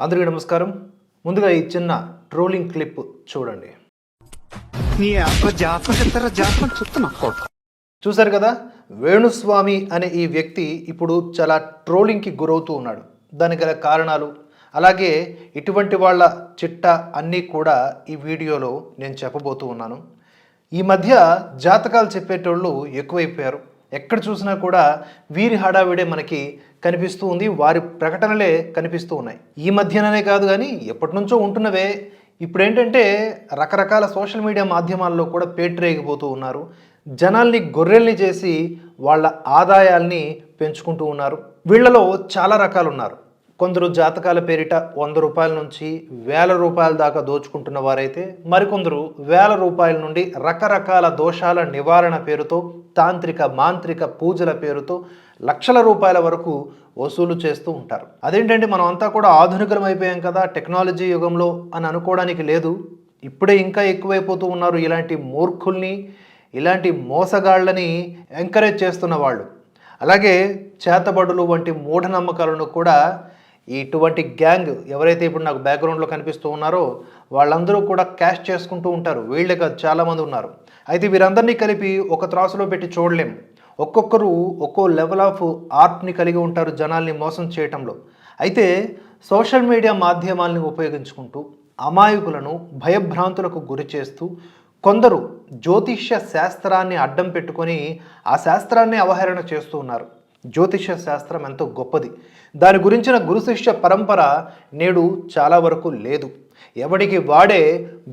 అందరికీ నమస్కారం. ముందుగా ఈ చిన్న ట్రోలింగ్ క్లిప్ చూడండి. చూశారు కదా? వేణుస్వామి అనే ఈ వ్యక్తి ఇప్పుడు చాలా ట్రోలింగ్కి గురవుతూ ఉన్నాడు. దానికి గల కారణాలు అలాగే ఇటువంటి వాళ్ళ చిట్ట అన్నీ కూడా ఈ వీడియోలో నేను చెప్పబోతూ ఉన్నాను. ఈ మధ్య జాతకాలు చెప్పేటోళ్ళు ఎక్కువైపోయారు. ఎక్కడ చూసినా కూడా వీరి హడావిడే మనకి కనిపిస్తూ ఉంది. వారి ప్రకటనలే కనిపిస్తూ ఉన్నాయి. ఈ మధ్యననే కాదు కానీ ఎప్పటి నుంచో ఉంటున్నవే. ఇప్పుడేంటంటే రకరకాల సోషల్ మీడియా మాధ్యమాల్లో కూడా పేట్రేగిపోతూ ఉన్నారు. జనాల్ని గొర్రెల్ని చేసి వాళ్ళ ఆదాయాల్ని పెంచుకుంటూ ఉన్నారు. వీళ్ళలో చాలా రకాలు ఉన్నారు కొందరు జాతకాల పేరిట వంద రూపాయల నుంచి వేల రూపాయల దాకా దోచుకుంటున్న వారైతే మరికొందరు వేల రూపాయల నుండి రకరకాల దోషాల నివారణ పేరుతో తాంత్రిక మాంత్రిక పూజల పేరుతో లక్షల రూపాయల వరకు వసూలు చేస్తూ ఉంటారు. అదేంటంటే మనం అంతా కూడా ఆధునికరం అయిపోయాం కదా టెక్నాలజీ యుగంలో అని అనుకోవడానికి లేదు. ఇప్పుడే ఇంకా ఎక్కువైపోతూ ఉన్నారు ఇలాంటి మూర్ఖుల్ని ఇలాంటి మోసగాళ్ళని ఎంకరేజ్ చేస్తున్న వాళ్ళు. అలాగే చేతబడులు వంటి మూఢనమ్మకాలను కూడా ఇటువంటి గ్యాంగ్ ఎవరైతే ఇప్పుడు నాకు బ్యాక్గ్రౌండ్లో కనిపిస్తూ ఉన్నారో వాళ్ళందరూ కూడా క్యాష్ చేసుకుంటూ ఉంటారు. వీళ్ళే కాదు చాలామంది ఉన్నారు. అయితే వీరందరినీ కలిపి ఒక త్రాసులో పెట్టి చూడలేం. ఒక్కొక్కరు ఒక్కో లెవెల్ ఆఫ్ ఆర్ట్ని కలిగి ఉంటారు జనాల్ని మోసం చేయటంలో. అయితే సోషల్ మీడియా మాధ్యమాల్ని ఉపయోగించుకుంటూ అమాయకులను భయభ్రాంతులకు గురి చేస్తూ కొందరు జ్యోతిష్య శాస్త్రాన్ని అడ్డం పెట్టుకొని ఆ శాస్త్రాన్ని అవహేళన చేస్తూ ఉన్నారు. జ్యోతిష్య శాస్త్రం ఎంతో గొప్పది. దాని గురించిన గురు శిష్య పరంపర నేడు చాలా వరకు లేదు. ఎవడికి వాడే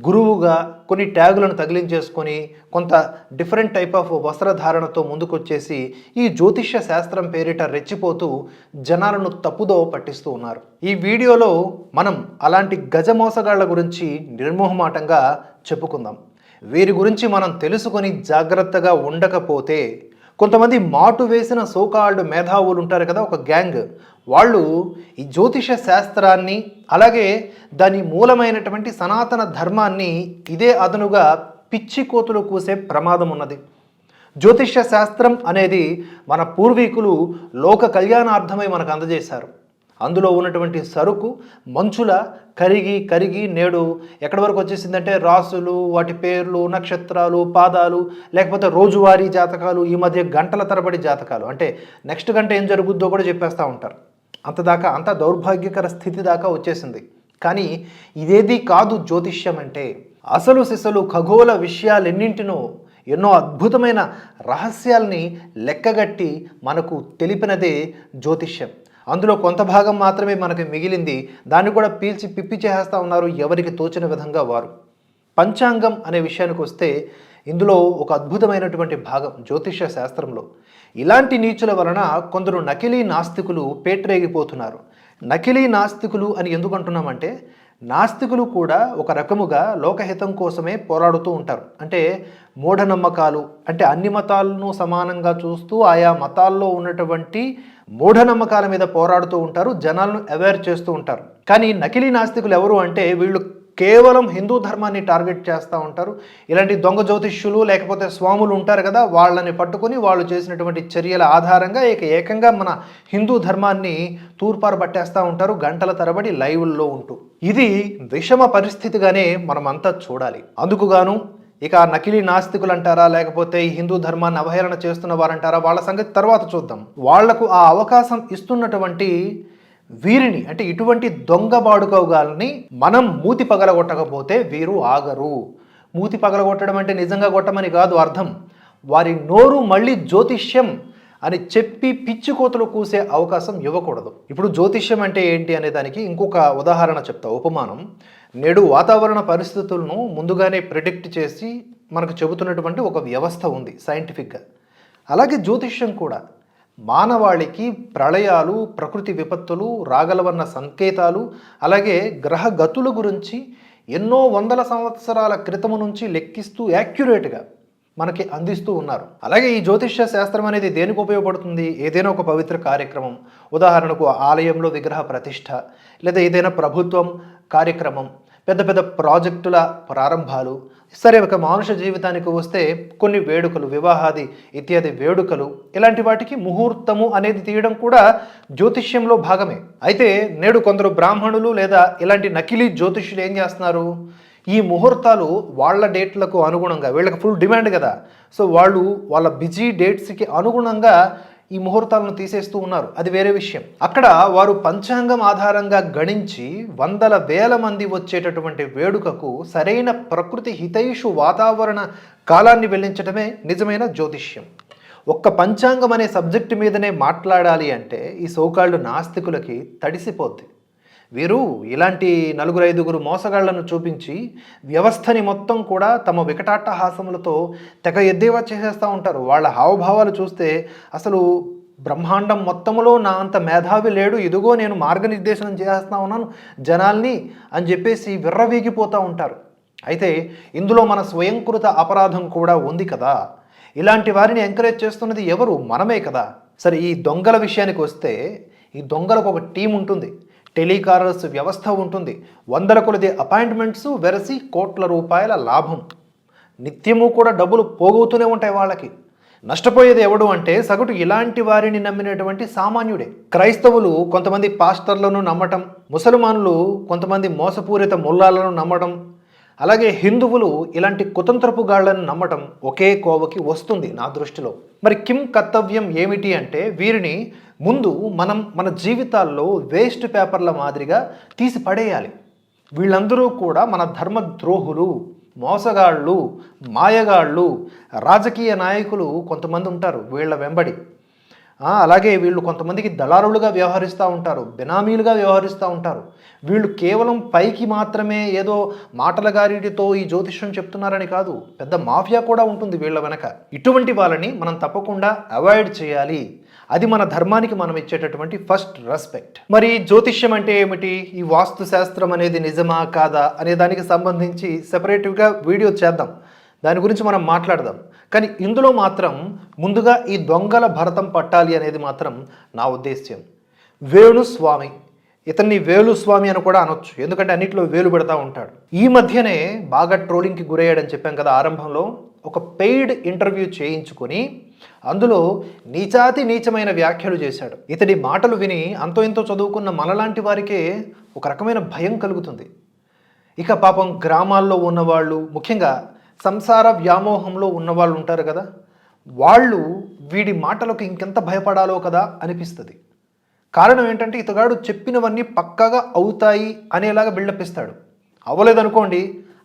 గురువుగా కొన్ని ట్యాగులను తగిలించేసుకొని కొంత డిఫరెంట్ టైప్ ఆఫ్ వస్త్రధారణతో ముందుకొచ్చేసి ఈ జ్యోతిష్య శాస్త్రం పేరిట రెచ్చిపోతూ జనాలను తప్పుదో పట్టిస్తూ ఉన్నారు. ఈ వీడియోలో మనం అలాంటి గజమోసగాళ్ళ గురించి నిర్మోహమాటంగా చెప్పుకుందాం. వీరి గురించి మనం తెలుసుకొని జాగ్రత్తగా ఉండకపోతే కొంతమంది మాటు వేసిన సోకాల్డ్ మేధావులు ఉంటారు కదా ఒక గ్యాంగ్. వాళ్ళు ఈ జ్యోతిష శాస్త్రాన్ని అలాగే దాని మూలమైనటువంటి సనాతన ధర్మాన్ని ఇదే అదనుగా పిచ్చి కోతులు కూసే ప్రమాదం ఉన్నది. జ్యోతిష్య శాస్త్రం అనేది మన పూర్వీకులు లోక కళ్యాణార్థమై మనకు అందజేశారు. అందులో ఉన్నటువంటి సరుకు మంచుల కరిగి కరిగి నేడు ఎక్కడి వరకు వచ్చేసిందంటే రాసులు వాటి పేర్లు నక్షత్రాలు పాదాలు లేకపోతే రోజువారీ జాతకాలు ఈ మధ్య గంటల తరబడి జాతకాలు. అంటే నెక్స్ట్ గంట ఏం జరుగుద్దో కూడా చెప్పేస్తూ ఉంటారు. అంతదాకా అంత దౌర్భాగ్యకర స్థితి దాకా వచ్చేసింది. కానీ ఇదేది కాదు జ్యోతిష్యం అంటే అసలు సిసలు ఖగోళ విషయాలెన్నింటినో ఎన్నో అద్భుతమైన రహస్యాల్ని లెక్కగట్టి మనకు తెలిపినదే జ్యోతిష్యం. అందులో కొంత భాగం మాత్రమే మనకి మిగిలింది. దాన్ని కూడా పీల్చి పిప్పి చేసేస్తూ ఉన్నారు ఎవరికి తోచిన విధంగా వారు. పంచాంగం అనే విషయానికి వస్తే ఇందులో ఒక అద్భుతమైనటువంటి భాగం జ్యోతిష శాస్త్రంలో. ఇలాంటి నీచుల వలన కొందరు నకిలీ నాస్తికులు పేట్రేగిపోతున్నారు. నకిలీ నాస్తికులు అని ఎందుకు అంటున్నామంటే నాస్తికులు కూడా ఒక రకముగా లోకహితం కోసమే పోరాడుతూ ఉంటారు. అంటే మూఢనమ్మకాలు అంటే అన్ని మతాలను సమానంగా చూస్తూ ఆయా మతాల్లో ఉన్నటువంటి మూఢనమ్మకాల మీద పోరాడుతూ ఉంటారు జనాలను అవేర్ చేస్తూ ఉంటారు. కానీ నకిలీ నాస్తికులు ఎవరు అంటే వీళ్ళు కేవలం హిందూ ధర్మాన్ని టార్గెట్ చేస్తూ ఉంటారు. ఇలాంటి దొంగ జ్యోతిష్యులు లేకపోతే స్వాములు ఉంటారు కదా వాళ్ళని పట్టుకొని వాళ్ళు చేసినటువంటి చర్యల ఆధారంగా ఇక ఏకంగా మన హిందూ ధర్మాన్ని తూర్పారు పట్టేస్తూ ఉంటారు గంటల తరబడి లైవ్ల్లో ఉంటూ. ఇది విషమ పరిస్థితిగానే మనమంతా చూడాలి. అందుకుగాను ఇక నకిలీ నాస్తికులు అంటారా లేకపోతే ఈ హిందూ ధర్మాన్ని అవహేళన చేస్తున్న వారంటారా వాళ్ళ సంగతి తర్వాత చూద్దాం. వాళ్ళకు ఆ అవకాశం ఇస్తున్నటువంటి వీరిని అంటే ఇటువంటి దొంగ బాడుకోగాలని మనం మూతి పగలగొట్టకపోతే వీరు ఆగరు. మూతి పగలగొట్టడం అంటే నిజంగా కొట్టమని కాదు అర్థం. వారి నోరు మళ్ళీ జ్యోతిష్యం అని చెప్పి పిచ్చి కోతలు కూసే అవకాశం ఇవ్వకూడదు. ఇప్పుడు జ్యోతిష్యం అంటే ఏంటి అనే దానికి ఇంకొక ఉదాహరణ చెప్తా ఉపమానం. నేడు వాతావరణ పరిస్థితులను ముందుగానే ప్రిడిక్ట్ చేసి మనకు చెబుతున్నటువంటి ఒక వ్యవస్థ ఉంది సైంటిఫిక్గా. అలాగే జ్యోతిష్యం కూడా. మానవాళికి ప్రళయాలు ప్రకృతి విపత్తులు రాగలవన్న సంకేతాలు అలాగే గ్రహ గతుల గురించి ఎన్నో వందల సంవత్సరాల క్రితము నుంచి లెక్కిస్తూ యాక్యురేట్గా మనకి అందిస్తూ ఉన్నారు. అలాగే ఈ జ్యోతిష్య శాస్త్రం అనేది దేనికి ఉపయోగపడుతుంది? ఏదైనా ఒక పవిత్ర కార్యక్రమం ఉదాహరణకు ఆలయంలో విగ్రహ ప్రతిష్ట లేదా ఏదైనా ప్రభుత్వం కార్యక్రమం పెద్ద పెద్ద ప్రాజెక్టుల ప్రారంభాలు. సరే ఒక మానుష జీవితానికి వస్తే కొన్ని వేడుకలు వివాహాది ఇత్యాది వేడుకలు ఇలాంటి వాటికి ముహూర్తము అనేది తీయడం కూడా జ్యోతిష్యంలో భాగమే. అయితే నేడు కొందరు బ్రాహ్మణులు లేదా ఇలాంటి నకిలీ జ్యోతిష్యులు ఏం చేస్తున్నారు? ఈ ముహూర్తాలు వాళ్ళ డేట్లకు అనుగుణంగా వీళ్ళకి ఫుల్ డిమాండ్ కదా. సో వాళ్ళు వాళ్ళ బిజీ డేట్స్కి అనుగుణంగా ఈ ముహూర్తాలను తీసేస్తూ ఉన్నారు. అది వేరే విషయం. అక్కడ వారు పంచాంగం ఆధారంగా గణించి వందల వేల మంది వచ్చేటటువంటి వేడుకకు సరైన ప్రకృతి హితైషు వాతావరణ కాలాన్ని వెల్లించడమే నిజమైన జ్యోతిష్యం. ఒక్క పంచాంగం అనే సబ్జెక్టు మీదనే మాట్లాడాలి అంటే ఈ సోకాళ్ళు నాస్తికులకి తడిసిపోద్ది. వీరు ఇలాంటి నలుగురు ఐదుగురు మోసగాళ్ళను చూపించి వ్యవస్థని మొత్తం కూడా తమ వికటాట్టహాసములతో తెగ ఎద్దేవా చేసేస్తూ ఉంటారు. వాళ్ళ హావభావాలు చూస్తే అసలు బ్రహ్మాండం మొత్తములో నా అంత మేధావి లేడు ఇదిగో నేను మార్గనిర్దేశనం చేస్తా ఉన్నాను జనాల్ని అని చెప్పేసి విర్రవీగిపోతూ ఉంటారు. అయితే ఇందులో మన స్వయంకృత అపరాధం కూడా ఉంది కదా. ఇలాంటి వారిని ఎంకరేజ్ చేస్తున్నది ఎవరు? మనమే కదా. సరే ఈ దొంగల విషయానికి వస్తే ఈ దొంగలకు ఒక టీం ఉంటుంది. టెలికాలర్స్ వ్యవస్థ ఉంటుంది. వందల కొలది అపాయింట్మెంట్స్ వెరసి కోట్ల రూపాయల లాభం. నిత్యము కూడా డబ్బులు పోగవుతూనే ఉంటాయి వాళ్ళకి. నష్టపోయేది ఎవడు అంటే సగటు ఇలాంటి వారిని నమ్మినటువంటి సామాన్యుడే. క్రైస్తవులు కొంతమంది పాస్టర్లను నమ్మటం ముసల్మానులు కొంతమంది మోసపూరిత ముల్లాలను నమ్మటం అలాగే హిందువులు ఇలాంటి కుతంత్రపు గాళ్ళను నమ్మటం ఒకే కోవకి వస్తుంది నా దృష్టిలో. మరి కిమ్ కర్తవ్యం ఏమిటి అంటే వీరిని ముందు మనం మన జీవితాల్లో వేస్ట్ పేపర్ల మాదిరిగా తీసి పడేయాలి. వీళ్ళందరూ కూడా మన ధర్మ ద్రోహులు మోసగాళ్ళు మాయగాళ్ళు రాజకీయ నాయకులు కొంతమంది ఉంటారు వీళ్ళ వెంబడి. అలాగే వీళ్ళు కొంతమందికి దళారులుగా వ్యవహరిస్తూ ఉంటారు బినామీలుగా వ్యవహరిస్తూ ఉంటారు. వీళ్ళు కేవలం పైకి మాత్రమే ఏదో మాటల గారిడితో ఈ జ్యోతిష్యం చెప్తున్నారని కాదు పెద్ద మాఫియా కూడా ఉంటుంది వీళ్ళ వెనక. ఇటువంటి వాళ్ళని మనం తప్పకుండా అవాయిడ్ చేయాలి. అది మన ధర్మానికి మనం ఇచ్చేటటువంటి ఫస్ట్ రెస్పెక్ట్ మరి జ్యోతిష్యం అంటే ఏమిటి? ఈ వాస్తు శాస్త్రం అనేది నిజమా కాదా అనే దానికి సంబంధించి సెపరేటివ్గా వీడియో చేద్దాం. దాని గురించి మనం మాట్లాడదాం. కానీ ఇందులో మాత్రం ముందుగా ఈ దొంగల భరతం పట్టాలి అనేది మాత్రం నా ఉద్దేశ్యం. వేణుస్వామి. ఇతన్ని వేలుస్వామి అని కూడా అనొచ్చు. ఎందుకంటే అన్నిట్లో వేలు పెడతా ఉంటాడు. ఈ మధ్యనే బాగా ట్రోలింగ్కి గురయ్యాడని చెప్పాం కదా ఆరంభంలో. ఒక పెయిడ్ ఇంటర్వ్యూ చేయించుకొని అందులో నీచాతి నీచమైన వ్యాఖ్యలు చేశాడు. ఇతడి మాటలు విని అంతో ఇంతో చదువుకున్న మనలాంటి వారికే ఒక రకమైన భయం కలుగుతుంది. ఇక పాపం గ్రామాల్లో ఉన్నవాళ్ళు ముఖ్యంగా సంసార వ్యామోహంలో ఉన్నవాళ్ళు ఉంటారు కదా వాళ్ళు వీడి మాటలకు ఇంకెంత భయపడాలో కదా అనిపిస్తుంది. కారణం ఏంటంటే ఇతగాడు చెప్పినవన్నీ పక్కాగా అవుతాయి అనేలాగా బిల్డప్ ఇస్తాడు అవ్వలేదనుకోండి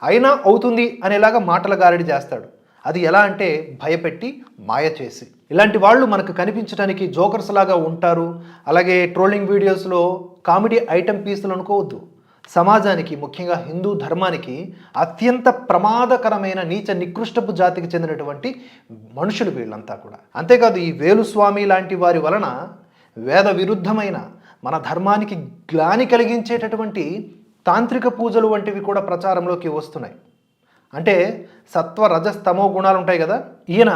అయినా అవుతుంది అనేలాగా మాటల గారడి చేస్తాడు. అది ఎలా అంటే భయపెట్టి మాయ చేసి. ఇలాంటి వాళ్ళు మనకు కనిపించడానికి జోకర్స్ లాగా ఉంటారు. అలాగే ట్రోలింగ్ వీడియోస్లో కామెడీ ఐటెం పీసులు అనుకోవద్దు. సమాజానికి ముఖ్యంగా హిందూ ధర్మానికి అత్యంత ప్రమాదకరమైన నీచ నికృష్టపు జాతికి చెందినటువంటి మనుషులు వీళ్ళంతా కూడా. అంతేకాదు ఈ వేలుస్వామి లాంటి వారి వలన వేద విరుద్ధమైన మన ధర్మానికి గ్లాని కలిగించేటటువంటి తాంత్రిక పూజలు వంటివి కూడా ప్రచారంలోకి వస్తున్నాయి. అంటే సత్వ రజస్తమో గుణాలు ఉంటాయి కదా ఈయన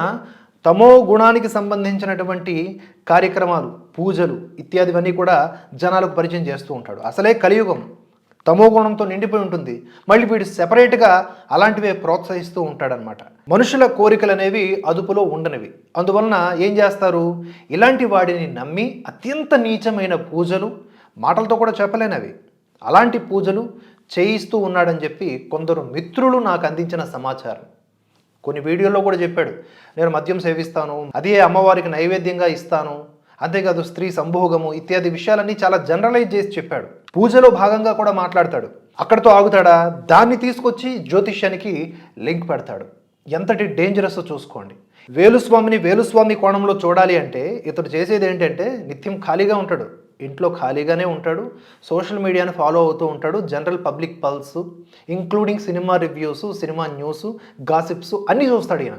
తమో గుణానికి సంబంధించినటువంటి కార్యక్రమాలు పూజలు ఇత్యాదివన్నీ కూడా జనాలకు పరిచయం చేస్తూ ఉంటాడు. అసలే కలియుగం తమో గుణంతో నిండిపోయి ఉంటుంది. మళ్ళీ వీడు సెపరేట్గా అలాంటివే ప్రోత్సహిస్తూ ఉంటాడనమాట మనుషుల కోరికలు అనేవి అదుపులో ఉండనివి. అందువలన ఏం చేస్తారు? ఇలాంటి వాడిని నమ్మి అత్యంత నీచమైన పూజలు మాటలతో కూడా చెప్పలేనవి. అలాంటి పూజలు చేయిస్తూ ఉన్నాడని చెప్పి కొందరు మిత్రులు నాకు అందించిన సమాచారం. కొన్ని వీడియోల్లో కూడా చెప్పాడు నేను మద్యం సేవిస్తాను అదే అమ్మవారికి నైవేద్యంగా ఇస్తాను అంతేకాదు స్త్రీ సంభోగము ఇత్యాది విషయాలన్నీ చాలా జనరలైజ్ చేసి చెప్పాడు. పూజలో భాగంగా కూడా మాట్లాడతాడు. అక్కడితో ఆగుతాడా? దాన్ని తీసుకొచ్చి జ్యోతిష్యానికి లింక్ పెడతాడు. ఎంతటి డేంజరస్ చూసుకోండి. వేలుస్వామిని వేలుస్వామి కోణంలో చూడాలి అంటే ఇతడు చేసేది ఏంటంటే నిత్యం ఖాళీగా ఉంటాడు. ఇంట్లో ఖాళీగానే ఉంటాడు సోషల్ మీడియాను ఫాలో అవుతూ ఉంటాడు general public pulse including cinema reviews cinema news gossips అన్నీ చూస్తాడు ఈయన.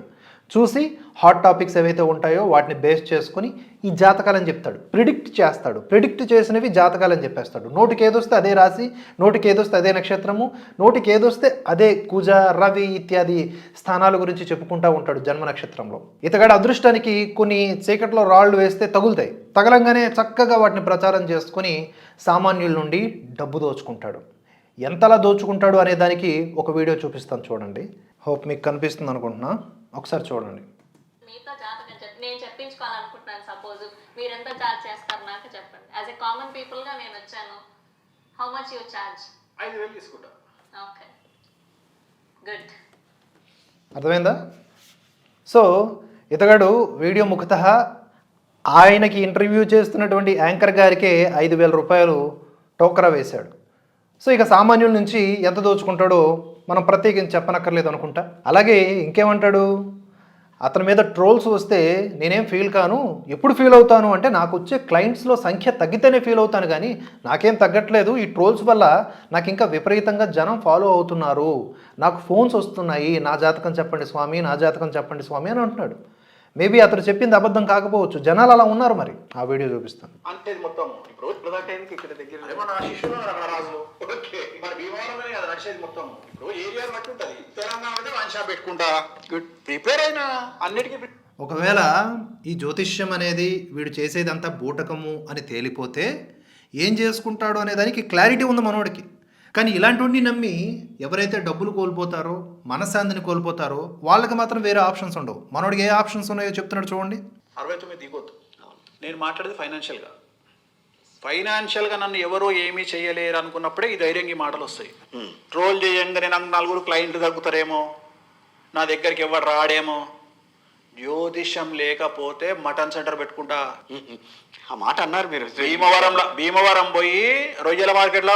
చూసి హాట్ టాపిక్స్ ఏవైతే ఉంటాయో వాటిని బేస్ చేసుకొని ఈ జాతకాలని చెప్తాడు. ప్రిడిక్ట్ చేస్తాడు. ప్రిడిక్ట్ చేసినవి జాతకాలని చెప్పేస్తాడు. నోటికి ఏదొస్తే అదే రాసి నోటికి ఏదొస్తే అదే నక్షత్రము నోటికి ఏదొస్తే అదే కుజ రవి ఇత్యాది స్థానాల గురించి చెప్పుకుంటా ఉంటాడు జన్మ నక్షత్రంలో. ఇతగాడు అదృష్టానికి కొన్ని చీకట్లో రాళ్ళు వేస్తే తగులుతాయి. తగలంగానే చక్కగా వాటిని ప్రచారం చేసుకొని సామాన్యుల నుండి డబ్బు దోచుకుంటాడు. ఎంతలా దోచుకుంటాడు అనే దానికి ఒక వీడియో చూపిస్తాను చూడండి. హోప్ మీకు కనిపిస్తుంది అనుకుంటున్నా. ఒకసారి చూడండి. మీతో జాతకం చెప్పి నేను చెప్పించుకోవాలనుకుంటున్నాను సపోజ్. మీరు ఎంత ఛార్జ్ చేస్తారు నాకు చెప్పండి. యాజ్ ఎ కామన్ పీపుల్గా నేను వచ్చాను. హౌ మచ్ యూ ఛార్జ్ ఐదు వేలు తీసుకుంటా. ఓకే గుడ్ అర్థమైందా? సో ఇతగాడు వీడియో ముఖత ఆయనకి ఇంటర్వ్యూ చేస్తున్నటువంటి యాంకర్ గారికే ఐదు వేల రూపాయలు టోకరా వేశాడు. సో ఇక సామాన్యుల నుంచి ఎంత దోచుకుంటాడో మనం ప్రత్యేకించి చెప్పనక్కర్లేదు అనుకుంటా. అలాగే ఇంకేమంటాడు? అతని మీద ట్రోల్స్ వస్తే నేనేం ఫీల్ కాను? ఎప్పుడు ఫీల్ అవుతాను అంటే నాకు వచ్చే క్లయింట్స్లో సంఖ్య తగ్గితేనే ఫీల్ అవుతాను కానీ నాకేం తగ్గట్లేదు. ఈ ట్రోల్స్ వల్ల నాకు ఇంకా విపరీతంగా జనం ఫాలో అవుతున్నారు. నాకు ఫోన్స్ వస్తున్నాయి. నా జాతకం చెప్పండి స్వామి నా జాతకం చెప్పండి స్వామి అని అంటున్నాడు. మేబీ అతను చెప్పింది అబద్ధం కాకపోవచ్చు. జనాలు అలా ఉన్నారు మరి. ఆ వీడియో చూపిస్తాను. అంటే మొత్తం ఇప్పుడు ఇక్కడ దగ్గర ఇప్పుడు ఏరియా బట్టి ఉంటుంది. తెలంగాణ పెట్టుకుంటా. ప్రిపేర్ అయినా అన్నిటికీ pre- ఒకవేళ ఈ జ్యోతిష్యం అనేది వీడు చేసేదంతా బూటకము అని తేలిపోతే ఏం చేసుకుంటాడు అనే దానికి క్లారిటీ ఉంది మనోడికి. కానీ ఇలాంటివన్నీ నమ్మి ఎవరైతే డబ్బులు కోల్పోతారో మనశ్శాంతిని కోల్పోతారో వాళ్ళకి మాత్రం వేరే ఆప్షన్స్ ఉండవు. మనోడికి ఏ ఆప్షన్స్ ఉన్నాయో చెప్తున్నాడు చూడండి. అరవై తొమ్మిది దిగొద్దు. నేను మాట్లాడేది ఫైనాన్షియల్గా. ఫైనాన్షియల్గా నన్ను ఎవరో ఏమీ చేయలేరు అనుకున్నప్పుడే ఈ ధైర్యంగా ఈ మాటలు వస్తాయి. ట్రోల్ చేయంగానే నాకు నలుగురు క్లయింట్లు తగ్గుతారేమో? నా దగ్గరికి ఎవరు రాడేమో? జ్యోతిష్యం లేకపోతే మటన్ సెంటర్ పెట్టుకుంటా. ఆ మాట అన్నారు మీరు. భీమవరంలో భీమవరం పోయి రొయ్యల మార్కెట్లో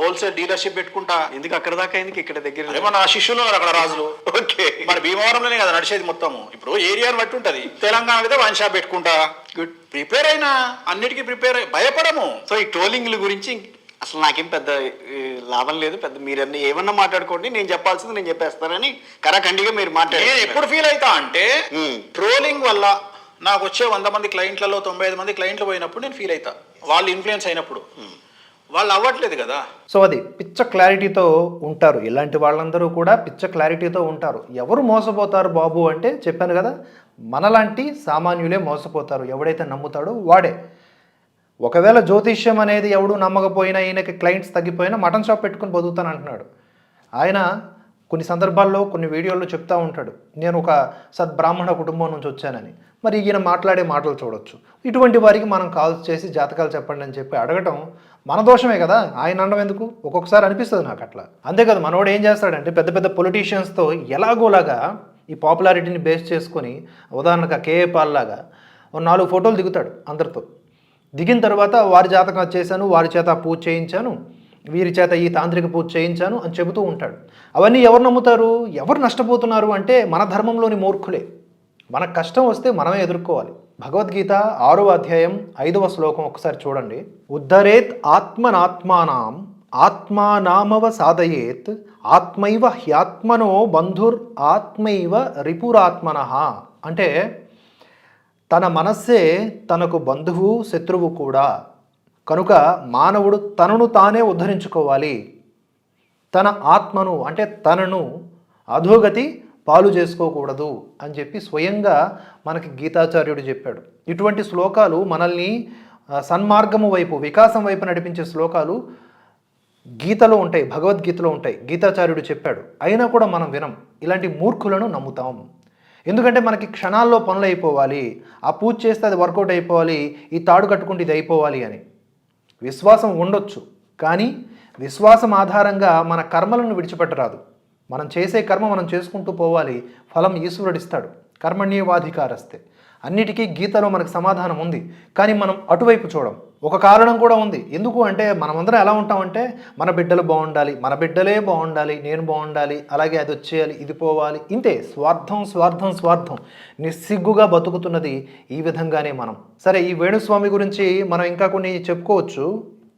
హోల్సేల్ డీలర్షిప్ పెట్టుకుంటా. ఎందుకు అక్కడ దాకా ఎందుకు ఇక్కడ దగ్గర? అదేమో నా శిష్యులు ఉన్నారు అక్కడ రాజులు. ఓకే. మరి భీమవరంలోనే కదా నడిచేది మొత్తము. ఇప్పుడు ఏరియాని బట్టి ఉంటది. తెలంగాణ అయితే వన్ షాప్ పెట్టుకుంటా. గుడ్ ప్రిపేర్ అయినా అన్నిటికీ ప్రిపేర్ భయపడము. సో ఈ ట్రోలింగ్ల గురించి అసలు నాకేం పెద్ద లాభం లేదు. పెద్ద మీరు అన్ని ఏమన్నా మాట్లాడుకోండి నేను చెప్పాల్సింది నేను చెప్పేస్తానని కరాఖండిగా మీరు నేను మాట్లాడారు ఎప్పుడు ఫీల్ అవుతా అంటే. ట్రోలింగ్ వల్ల నాకు వచ్చే వంద మంది క్లయింట్లలో తొంభై ఐదు మంది క్లయింట్లు పోయినప్పుడు నేను ఫీల్ అవుతా వాళ్ళు ఇన్ఫ్లుయెన్స్ అయినప్పుడు. వాళ్ళు అవ్వట్లేదు కదా. సో అది పిచ్చ క్లారిటీతో ఉంటారు. ఇలాంటి వాళ్ళందరూ కూడా పిచ్చ క్లారిటీతో ఉంటారు. ఎవరు మోసపోతారు బాబు అంటే చెప్పాను కదా మనలాంటి సామాన్యులే మోసపోతారు. ఎవడైతే నమ్ముతాడో వాడే. ఒకవేళ జ్యోతిష్యం అనేది ఎవడు నమ్మకపోయినా ఈయనకి క్లయింట్స్ తగ్గిపోయినా మటన్ షాప్ పెట్టుకుని బతుకుతాను అంటున్నాడు. ఆయన కొన్ని సందర్భాల్లో కొన్ని వీడియోల్లో చెప్తా ఉంటాడు. నేను ఒక సద్బ్రాహ్మణ కుటుంబం నుంచి వచ్చానని. మరి ఈయన మాట్లాడే మాటలు చూడొచ్చు. ఇటువంటి వారికి మనం కాల్స్ చేసి జాతకాలు చెప్పండి అని చెప్పి అడగటం మన దోషమే కదా. ఆయన అనడం ఎందుకు? ఒక్కొక్కసారి అనిపిస్తుంది నాకు అట్లా. అంతే కదా మనోడు ఏం చేస్తాడంటే పెద్ద పెద్ద పొలిటీషియన్స్తో ఎలాగోలాగా ఈ పాపులారిటీని బేస్ చేసుకొని ఉదాహరణకు కేఏ పాల్ లాగా నాలుగు ఫోటోలు దిగుతాడు అందరితో. దిగిన తర్వాత వారి జాతకం చేశాను వారి చేత పూజ చేయించాను వీరి చేత ఈ తాంత్రిక పూజ చేయించాను అని చెబుతూ ఉంటాడు. అవన్నీ ఎవరు నమ్ముతారు? ఎవరు నష్టపోతున్నారు అంటే మన ధర్మంలోని మూర్ఖులే. మనకు కష్టం వస్తే మనమే ఎదుర్కోవాలి. భగవద్గీత ఆరో అధ్యాయం ఐదవ శ్లోకం ఒకసారి చూడండి. ఉద్ధరేత్ ఆత్మనాత్మానాం ఆత్మానామవ సాధయేత్ ఆత్మైవ హ్యాత్మనో బంధుర్ ఆత్మైవ రిపురాత్మన. అంటే తన మనస్సే తనకు బంధువు శత్రువు కూడా. కనుక మానవుడు తనను తానే ఉద్ధరించుకోవాలి. తన ఆత్మను అంటే తనను అధోగతి పాలు చేసుకోకూడదు అని చెప్పి స్వయంగా మనకి గీతాచార్యుడు చెప్పాడు. ఇటువంటి శ్లోకాలు మనల్ని సన్మార్గము వైపు వికాసం వైపు నడిపించే శ్లోకాలు గీతలో ఉంటాయి భగవద్గీతలో ఉంటాయి. గీతాచార్యుడు చెప్పాడు అయినా కూడా మనం వినం ఇలాంటి మూర్ఖులను నమ్ముతాం. ఎందుకంటే మనకి క్షణాల్లో పనులు అయిపోవాలి ఆ పూజ చేస్తే అది వర్కౌట్ అయిపోవాలి ఈ తాడు కట్టుకుంటే ఇది అయిపోవాలి అని. విశ్వాసం ఉండొచ్చు కానీ విశ్వాసం ఆధారంగా మన కర్మలను విడిచిపెట్టరాదు. మనం చేసే కర్మ మనం చేసుకుంటూ పోవాలి ఫలం ఈశ్వరుడిస్తాడు. కర్మణ్యవాధికారస్తే. అన్నిటికీ గీతలో మనకు సమాధానం ఉంది. కానీ మనం అటువైపు చూడం. ఒక కారణం కూడా ఉంది. ఎందుకు అంటే మనమందరం ఎలా ఉంటామంటే మన బిడ్డలు బాగుండాలి మన బిడ్డలే బాగుండాలి నేను బాగుండాలి అలాగే అది వచ్చేయాలి ఇది పోవాలి. ఇంతే. స్వార్థం స్వార్థం స్వార్థం. నిస్సిగ్గుగా బతుకుతున్నది ఈ విధంగానే మనం. సరే ఈ వేణుస్వామి గురించి మనం ఇంకా కొన్ని చెప్పుకోవచ్చు.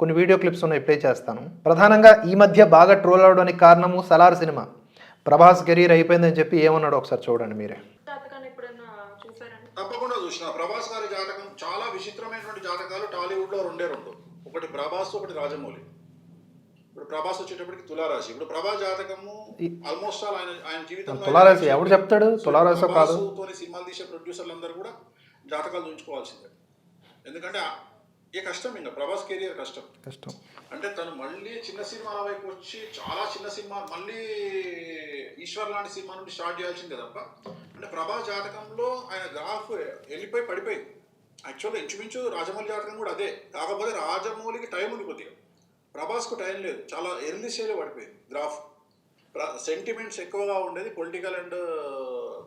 కొన్ని వీడియో క్లిప్స్ ఉన్నాయి ప్లే చేస్తాను. ప్రధానంగా ఈ మధ్య బాగా ట్రోల్ అవడానికి కారణము సలార్ సినిమా. ప్రభాస్ కెరీర్ అయిపోయిందని చెప్పి ఏమన్నాడు ఒకసారి చూడండి మీరే. చూసిన ప్రభాస్ గారి జాతకం చాలా విచిత్రమైనటువంటి జాతకాలు టాలీవుడ్లో రెండే రెండు. ఒకటి ప్రభాస్ ఒకటి రాజమౌళి. ఇప్పుడు ప్రభాస్ వచ్చేటప్పటికి తులారాశి. ఇప్పుడు ప్రభాస్ జాతకము ఆల్మోస్ట్ ఆల్ ఆయన ఆయన జీవితంలో తులారాశి ఎవడు చెప్తాడు? తులారాశో కాదు. ప్రభాసుతోని సినిమాలు తీసే ప్రొడ్యూసర్లు అందరూ కూడా జాతకాలు ఉంచుకోవాల్సిందే. ఎందుకంటే ఇక కష్టం ఇంకా. ప్రభాస్ కెరియర్ కష్టం. కష్టం. అంటే తను మళ్ళీ చిన్న సినిమాల వైపు వచ్చి చాలా చిన్న సినిమా మళ్ళీ ఈశ్వర్ లాంటి సినిమా నుండి స్టార్ట్ చేయాల్సిందే తప్ప. అంటే ప్రభా జాతకంలో ఆయన గ్రాఫ్ వెళ్ళిపోయి పడిపోయింది యాక్చువల్గా ఇంచుమించు రాజమౌళి జాతకం కూడా అదే. కాకపోతే రాజమౌళికి టైం ఉంది కొద్దిగా. ప్రభాస్కు టైం లేదు. చాలా ఎర్లీ స్టేజ్లో పడిపోయింది గ్రాఫ్ సెంటిమెంట్స్ ఎక్కువగా ఉండేది పొలిటికల్ అండ్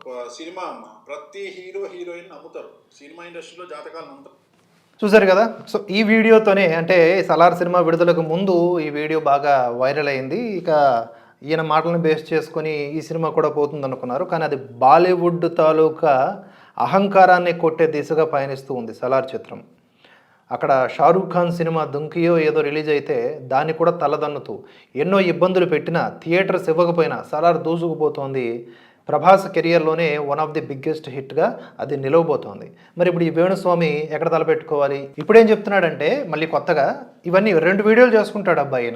uh, సినిమా అమ్మ. ప్రతి హీరో హీరోయిన్ నమ్ముతారు. సినిమా ఇండస్ట్రీలో జాతకాలు నమ్ముతారు. చూసారు కదా? సో ఈ వీడియోతోనే అంటే సలార్ సినిమా విడుదలకు ముందు ఈ వీడియో బాగా వైరల్ అయింది. ఇక ఈయన మాటలను బేస్ చేసుకొని ఈ సినిమా కూడా పోతుంది అనుకున్నారు. కానీ అది బాలీవుడ్ తాలూకా అహంకారాన్ని కొట్టే దిశగా పయనిస్తూ ఉంది సలార్ చిత్రం. అక్కడ షారూఖ్ ఖాన్ సినిమా దుంకియో ఏదో రిలీజ్ అయితే దాన్ని కూడా తలదన్నుతూ ఎన్నో ఇబ్బందులు పెట్టినా థియేటర్స్ ఇవ్వకపోయినా సలార్ దూసుకుపోతోంది ప్రభాస్ కెరియర్లోనే వన్ ఆఫ్ ది బిగ్గెస్ట్ హిట్గా అది నిలవబోతోంది. మరి ఇప్పుడు ఈ వేణుస్వామి ఎక్కడ తలపెట్టుకోవాలి? ఇప్పుడేం చెప్తున్నాడంటే మళ్ళీ కొత్తగా ఇవన్నీ రెండు వీడియోలు చేసుకుంటాడు అబ్బాయి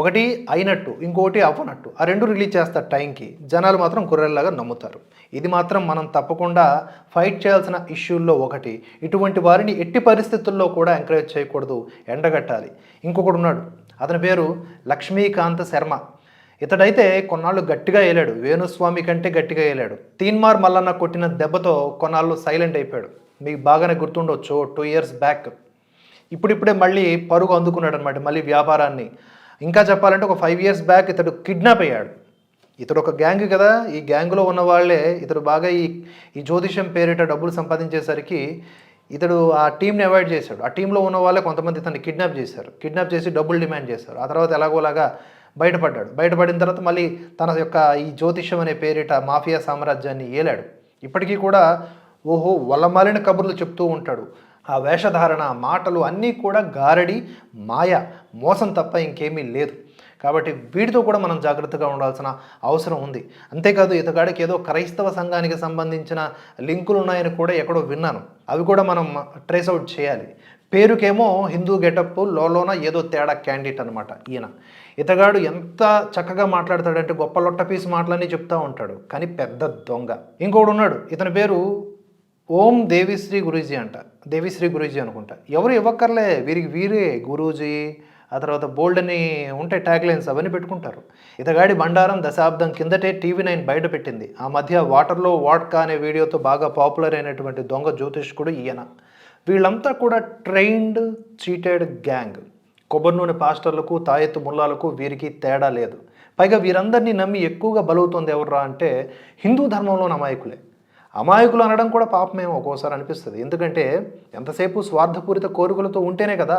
ఒకటి అయినట్టు ఇంకోటి అవ్వనట్టు. ఆ రెండు రిలీజ్ చేస్తారు టైంకి జనాలు మాత్రం కుర్రెల్లాగా నమ్ముతారు. ఇది మాత్రం మనం తప్పకుండా ఫైట్ చేయాల్సిన ఇష్యూల్లో ఒకటి. ఇటువంటి వారిని ఎట్టి పరిస్థితుల్లో కూడా ఎంకరేజ్ చేయకూడదు ఎండగట్టాలి. ఇంకొకడు ఉన్నాడు అతని పేరు లక్ష్మీకాంత్ శర్మ. ఇతడైతే కొన్నాళ్ళు గట్టిగా వేలాడు వేణుస్వామి కంటే గట్టిగా వేలాడు తీన్మార్ మల్లన్న కొట్టిన దెబ్బతో కొన్నాళ్ళు సైలెంట్ అయిపోయాడు. మీకు బాగానే గుర్తుండొచ్చు టూ ఇయర్స్ బ్యాక్ ఇప్పుడిప్పుడే మళ్ళీ పరుగు అందుకున్నాడు అనమాట మళ్ళీ వ్యాపారాన్ని. ఇంకా చెప్పాలంటే ఒక ఫైవ్ ఇయర్స్ బ్యాక్ ఇతడు కిడ్నాప్ అయ్యాడు. ఇతడు ఒక గ్యాంగ్ కదా ఈ గ్యాంగ్లో ఉన్న వాళ్ళే ఇతడు బాగా ఈ ఈ జ్యోతిషం పేరిట డబ్బులు సంపాదించేసరికి ఇతడు ఆ టీంని అవాయిడ్ చేశాడు. ఆ టీంలో ఉన్న వాళ్ళే కొంతమంది ఇతన్ని కిడ్నాప్ చేశారు. కిడ్నాప్ చేసి డబ్బులు డిమాండ్ చేశారు. ఆ తర్వాత ఎలాగోలాగా బయటపడ్డాడు. బయటపడిన తర్వాత మళ్ళీ తన యొక్క ఈ జ్యోతిష్యం అనే పేరిట మాఫియా సామ్రాజ్యాన్ని ఏలాడు. ఇప్పటికీ కూడా ఓహో వల్లమాలిన కబుర్లు చెప్తూ ఉంటాడు. ఆ వేషధారణ మాటలు అన్నీ కూడా గారడి మాయ మోసం తప్ప ఇంకేమీ లేదు. కాబట్టి వీటితో కూడా మనం జాగ్రత్తగా ఉండాల్సిన అవసరం ఉంది. అంతేకాదు ఇతగాడికి ఏదో క్రైస్తవ సంఘానికి సంబంధించిన లింకులు ఉన్నాయని కూడా ఎక్కడో విన్నాను. అవి కూడా మనం ట్రేస్ అవుట్ చేయాలి. పేరుకేమో హిందూ గెటప్ లోలోన ఏదో తేడా క్యాండిడేట్ అనమాట ఈయన. ఇతగాడు ఎంత చక్కగా మాట్లాడతాడంటే గొప్ప లొట్ట పీసు మాటలని చెప్తా ఉంటాడు కానీ పెద్ద దొంగ. ఇంకోడు ఉన్నాడు ఇతని పేరు ఓం దేవిశ్రీ గురూజీ అంట. దేవిశ్రీ గురూజీ అనుకుంటా. ఎవరు ఇవ్వక్కర్లే వీరికి వీరే గురూజీ ఆ తర్వాత బోల్డ్ అని ఉంటాయి ట్యాగ్ లైన్స్ అవన్నీ పెట్టుకుంటారు. ఇతగాడి బండారం దశాబ్దం కిందటే టీవీ నైన్ బయట పెట్టింది. ఆ మధ్య వాటర్లో వాట్కా అనే వీడియోతో బాగా పాపులర్ అయినటువంటి దొంగ జ్యోతిష్కుడు ఈయన. వీళ్ళంతా కూడా ట్రైన్డ్ చీటెడ్ గ్యాంగ్. కొబ్బరి నూనె పాస్టర్లకు తాయెత్తు ముల్లాలకు వీరికి తేడా లేదు. పైగా వీరందరినీ నమ్మి ఎక్కువగా బలవుతుంది ఎవర్రా అంటే హిందూ ధర్మంలోని అమాయకులే. అమాయకులు అనడం కూడా పాపమేమో ఒక్కోసారి అనిపిస్తుంది. ఎందుకంటే ఎంతసేపు స్వార్థపూరిత కోరికలతో ఉంటేనే కదా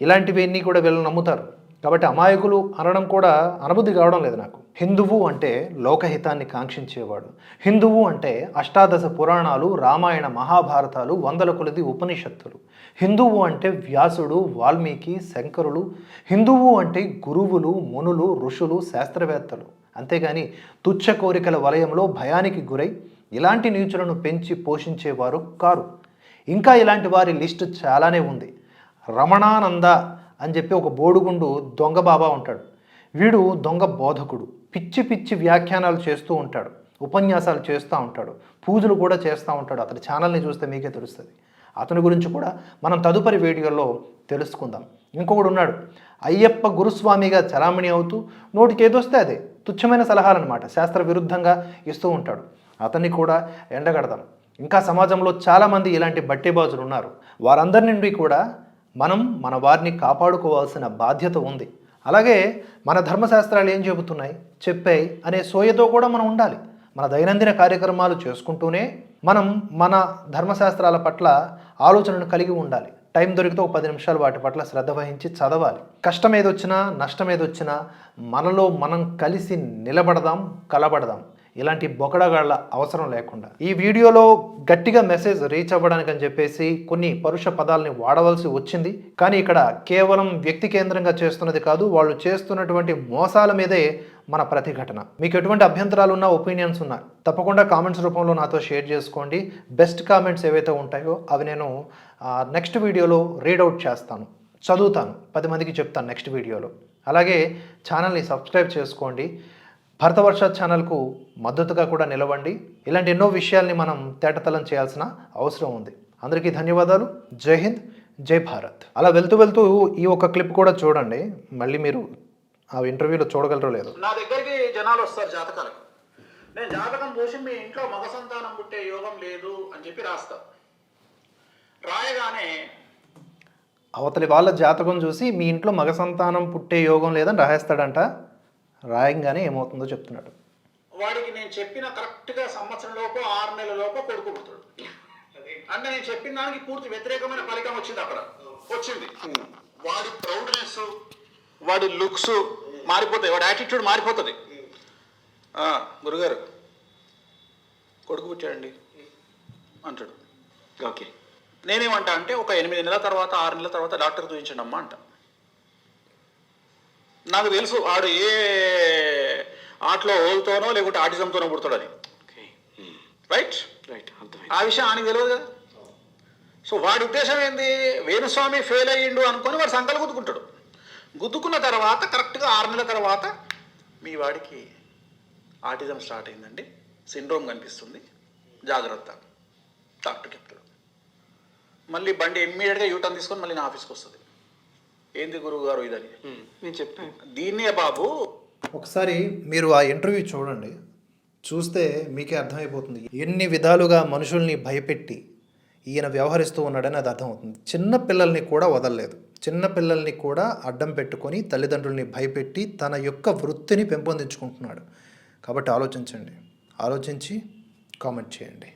ఇలాంటివన్నీ కూడా వీళ్ళు నమ్ముతారు. కాబట్టి అమాయకులు అనడం కూడా అనుభూతి కావడం లేదు నాకు. హిందువు అంటే లోకహితాన్ని కాంక్షించేవాడు. హిందువు అంటే అష్టాదశ పురాణాలు రామాయణ మహాభారతాలు వందల కొలది ఉపనిషత్తులు. హిందువు అంటే వ్యాసుడు వాల్మీకి శంకరులు. హిందువు అంటే గురువులు మునులు ఋషులు శాస్త్రవేత్తలు. అంతేగాని తుచ్చ కోరికల వలయంలో భయానికి గురై ఇలాంటి నీచులను పెంచి పోషించేవారు కారు. ఇంకా ఇలాంటి వారి లిస్టు చాలానే ఉంది. రమణానంద అని చెప్పి ఒక బోడుగుండు దొంగ బాబా ఉంటాడు. వీడు దొంగ బోధకుడు. పిచ్చి పిచ్చి వ్యాఖ్యానాలు చేస్తూ ఉంటాడు. ఉపన్యాసాలు చేస్తూ ఉంటాడు. పూజలు కూడా చేస్తూ ఉంటాడు. అతని ఛానల్ని చూస్తే మీకే తెలుస్తుంది. అతని గురించి కూడా మనం తదుపరి వీడియోలో తెలుసుకుందాం. ఇంకొకడు ఉన్నాడు. అయ్యప్ప గురుస్వామిగా చలామణి అవుతూ నోటికి ఏదొస్తే అదే తుచ్చమైన సలహాలన్నమాట. శాస్త్ర విరుద్ధంగా ఇస్తూ ఉంటాడు. అతన్ని కూడా ఎండగడదాం. ఇంకా సమాజంలో చాలామంది ఇలాంటి బట్టేబాజులు ఉన్నారు. వారందరి నుండి కూడా మనం మన వారిని కాపాడుకోవాల్సిన బాధ్యత ఉంది. అలాగే మన ధర్మశాస్త్రాలు ఏం చెబుతున్నాయి? చెప్పాయి అనే సోయతో కూడా మనం ఉండాలి. మన దైనందిన కార్యక్రమాలు చేసుకుంటూనే మనం మన ధర్మశాస్త్రాల పట్ల ఆలోచనను కలిగి ఉండాలి. టైం దొరికితే ఒక పది నిమిషాలు వాటి పట్ల శ్రద్ధ వహించి చదవాలి. కష్టం ఏదొచ్చినా నష్టం ఏదొచ్చినా మనలో మనం కలిసి నిలబడదాం కలబడదాం. ఇలాంటి బొకడగాళ్ళ అవసరం లేకుండా. ఈ వీడియోలో గట్టిగా మెసేజ్ రీచ్ అవ్వడానికి అని చెప్పేసి కొన్ని పరుష పదాలని వాడవలసి వచ్చింది. కానీ ఇక్కడ కేవలం వ్యక్తి కేంద్రంగా చేస్తున్నది కాదు వాళ్ళు చేస్తున్నటువంటి మోసాల మీదే మన ప్రతిఘటన. మీకు ఎటువంటి అభ్యంతరాలు ఉన్నా ఒపీనియన్స్ ఉన్నా తప్పకుండా కామెంట్స్ రూపంలో నాతో షేర్ చేసుకోండి. బెస్ట్ కామెంట్స్ ఏవైతే ఉంటాయో అవి నేను నెక్స్ట్ వీడియోలో రీడౌట్ చేస్తాను. చదువుతాను. పది మందికి చెప్తాను నెక్స్ట్ వీడియోలో. అలాగే ఛానల్ని సబ్స్క్రైబ్ చేసుకోండి. భరతవర్ష ఛానల్కు మద్దతుగా కూడా నిలవండి. ఇలాంటి ఎన్నో విషయాల్ని మనం తేటతలం చేయాల్సిన అవసరం ఉంది. అందరికీ ధన్యవాదాలు. జై హింద్ జై భారత్. అలా వెళ్తూ వెళ్తూ ఈ ఒక క్లిప్ కూడా చూడండి. మళ్ళీ మీరు ఆ ఇంటర్వ్యూలో చూడగలరో లేదో. నా దగ్గరికి జనాలు వస్తారు జాతకాలకు. నేను జాతకం చూసి మీ ఇంట్లో మగ సంతానం పుట్టే యోగం లేదు అని చెప్పి రాస్తా. రాయగానే అవతలి వాళ్ళ జాతకం చూసి మీ ఇంట్లో మగ సంతానం పుట్టే యోగం లేదని రాయేస్తాడంట రాయంగానే ఏమవుతుందో చెప్తున్నాడు. వాడికి నేను చెప్పిన కరెక్ట్గా సంవత్సరం లోపు ఆరు నెలల లోపు కొడుకు పుడతాడు. అంటే నేను చెప్పిన దానికి పూర్తి వ్యతిరేకమైన ఫలితం వచ్చింది అక్కడ. వచ్చింది. వాడి ప్రౌడ్నెస్ వాడి లుక్స్ మారిపోతాయి వాడి యాటిట్యూడ్ మారిపోతుంది. గురుగారు కొడుకు పుట్టాడండి? అంటాడు. ఓకే. నేనేమంటా అంటే ఒక ఎనిమిది నెలల తర్వాత ఆరు నెలల తర్వాత డాక్టర్ చూపించండి అమ్మా అంట. నాకు తెలుసు ఆడు ఏ ఆటలో ఓల్తోనో లేకుంటే ఆటిజంతోనో పుడతాడని. రైట్ రైట్ ఆ విషయం ఆయనకు తెలియదు కదా. సో వాడి ఉద్దేశం ఏంది? వేణుస్వామి ఫెయిల్ అయ్యిండు అనుకొని వాడు సంకలు గుద్దుకుంటాడు. గుద్దుకున్న తర్వాత కరెక్ట్గా ఆరు నెలల తర్వాత మీ వాడికి ఆటిజం స్టార్ట్ అయిందండి. సిండ్రోమ్ కనిపిస్తుంది. జాగ్రత్త. డాక్టర్ చెప్తాడు. మళ్ళీ బండి ఇమ్మీడియట్గా యూటర్న్ తీసుకొని మళ్ళీ నా ఆఫీస్కి వస్తుంది. ఏంది గురువు గారు ఇదని నేను చెప్పాను. దీన్నే బాబు. ఒకసారి మీరు ఆ ఇంటర్వ్యూ చూడండి. చూస్తే మీకే అర్థమైపోతుంది. ఎన్ని విధాలుగా మనుషుల్ని భయపెట్టి ఈయన వ్యవహరిస్తూ ఉన్నాడని అది అర్థమవుతుంది. చిన్న పిల్లల్ని కూడా వదలలేదు. చిన్న పిల్లల్ని కూడా అడ్డం పెట్టుకొని తల్లిదండ్రుల్ని భయపెట్టి తన యొక్క వృత్తిని పెంపొందించుకుంటున్నాడు. కాబట్టి ఆలోచించండి. ఆలోచించి కామెంట్ చేయండి.